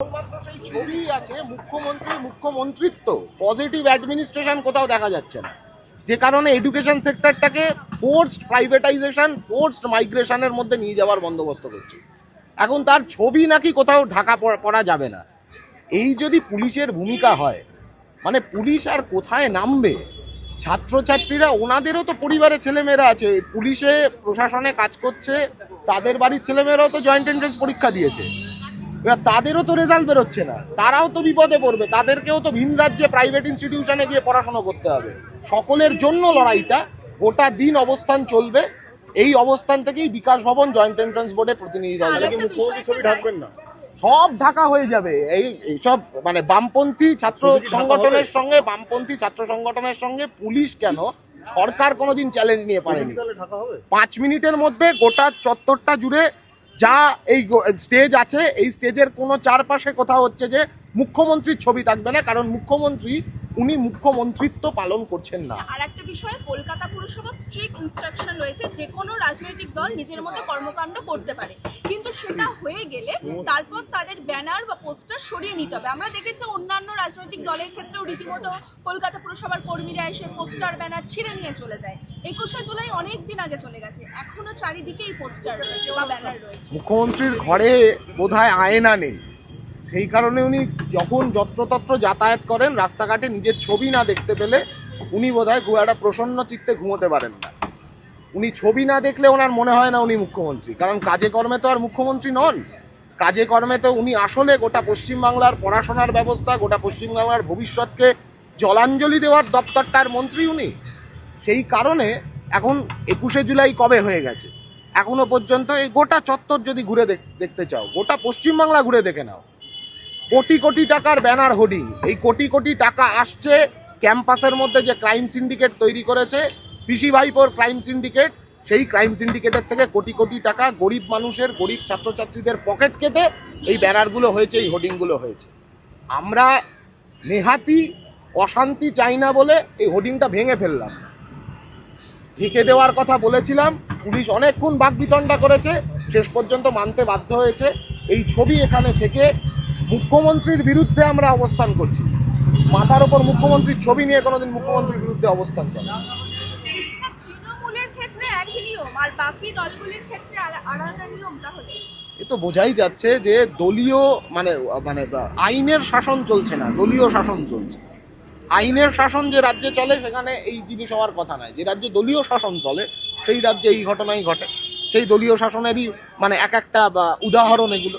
শুধুমাত্র সেই ছবি পজিটিভ অ্যাডমিনিস্ট্রেশন কোথাও দেখা যাচ্ছে যে কারণে এডুকেশন সেক্টরটাকে ফোর্সড প্রাইভেটাইজেশন ফোর্সড মধ্যে নিয়ে যাওয়ার বন্দোবস্ত করছে। এখন তার ছবি নাকি কোথাও ঢাকা যাবে না। এই যদি পুলিশের ভূমিকা হয় মানে পুলিশ আর কোথায় নামবে? ছাত্রছাত্রীরা, ওনাদেরও তো পরিবারে ছেলেমেয়েরা আছে, পুলিশে, প্রশাসনে কাজ করছে, তাদের বাড়ির ছেলেমেয়েরাও তো জয়েন্ট এন্ট্রেন্স পরীক্ষা দিয়েছে। এবার তাদেরও তো রেজাল্ট বেরোচ্ছে না। তারাও তো বিপদে পড়বে। তাদেরকেও তো ভিন রাজ্যে প্রাইভেট ইনস্টিটিউশনে গিয়ে পড়াশোনা করতে হবে। সকলের জন্য লড়াইটা গোটা দিন অবস্থান চলবে। এই অবস্থান থেকেই বিকাশ ভবন জয়েন্ট এন্ট্রান্স বোর্ডে ছবি ঢাকবেন না। সব ঢাকা হয়ে যাবে। এই এইসব মানে বামপন্থী ছাত্র সংগঠনের সঙ্গে বামপন্থী ছাত্র সংগঠনের সঙ্গে পুলিশ কেন? সরকার কোনোদিন চ্যালেঞ্জ নিয়ে পারেনি। পাঁচ মিনিটের মধ্যে গোটা চত্বরটা জুড়ে যা এই স্টেজ আছে, এই স্টেজের কোনো চারপাশে কোথাও হচ্ছে যে মুখ্যমন্ত্রীর ছবি থাকবে না, কারণ মুখ্যমন্ত্রী উনি মুখ্যমন্ত্রিত্ব পালন করছেন না। আর একটা বিষয় কলকাতা পুরসভা স্ট্রিক্ট ইনস্ট্রাকশন রয়েছে যে কোনো রাজনৈতিক দল নিজের মতো কর্মকাণ্ড করতে পারে। কিন্তু সেটা হয়ে গেলে তারপর তাদের ব্যানার বা পোস্টার সরিয়ে নিতে হবে। আমরা দেখেছি অন্যান্য রাজনৈতিক দলের ক্ষেত্রেও রীতিমতো কলকাতা পুরসভার কর্মীরা এসে পোস্টার ব্যানার ছিঁড়ে নিয়ে চলে যায়। একুশে জুলাই অনেক দিন আগে চলে গেছে। এখনও চারিদিকে এই পোস্টার রয়েছে বা ব্যানার রয়েছে। মুখ্যমন্ত্রীর ঘরে বোধহয় আয়না নেই। সেই কারণে উনি যখন যত্রতত্র যাতায়াত করেন, রাস্তাঘাটে নিজের ছবি না দেখতে পেলে উনি বোধহয় খুব একটা প্রসন্ন চিত্তে ঘুমোতে পারেন না। উনি ছবি না দেখলে ওনার মনে হয় না উনি মুখ্যমন্ত্রী। কারণ কাজে কর্মে তো আর মুখ্যমন্ত্রী নন। কাজে কর্মে তো উনি আসলে গোটা পশ্চিমবাংলার পড়াশোনার ব্যবস্থা, গোটা পশ্চিমবাংলার ভবিষ্যৎকে জলাঞ্জলি দেওয়ার দপ্তরটার মন্ত্রী উনি। সেই কারণে এখন একুশে জুলাই কবে হয়ে গেছে? এখনও পর্যন্ত এই গোটা চত্বর যদি ঘুরে দেখ- দেখতে চাও, গোটা পশ্চিমবাংলা ঘুরে দেখে নাও। কোটি কোটি টাকার ব্যানার হোর্ডিং। এই কোটি কোটি টাকা আসছে ক্যাম্পাসের মধ্যে যে ক্রাইম সিন্ডিকেট তৈরি করেছে, পিসি ভাইপোর ক্রাইম সিন্ডিকেট, সেই ক্রাইম সিন্ডিকেটের থেকে কোটি কোটি টাকা গরিব মানুষের, গরিব ছাত্রছাত্রীদের পকেট কেটে এই ব্যানারগুলো হয়েছে, এই হোর্ডিংগুলো হয়েছে। আমরা নেহাতি অশান্তি চাই না বলে এই হোর্ডিংটা ভেঙে ফেললাম। ঢেকে দেওয়ার কথা বলেছিলাম, পুলিশ অনেকক্ষণ বাকবিতণ্ডা করেছে, শেষ পর্যন্ত মানতে বাধ্য হয়েছে। এই ছবি এখানে থেকে মুখ্যমন্ত্রীর বিরুদ্ধে আমরা অবস্থান করছি। মাথার ওপর মুখ্যমন্ত্রীর ছবি নিয়ে কোনোদিন মুখ্যমন্ত্রীর বিরুদ্ধে অবস্থান চলে এ তো বোঝাই যাচ্ছে যে দলীয় মানে মানে আইনের শাসন চলছে না দলীয় শাসন চলছে। আইনের শাসন যে রাজ্যে চলে সেখানে এই জিনিস হওয়ার কথা নয়। যে রাজ্যে দলীয় শাসন চলে সেই রাজ্যে এই ঘটনাই ঘটে। সেই দলীয় শাসনেরই মানে এক একটা উদাহরণ এগুলো।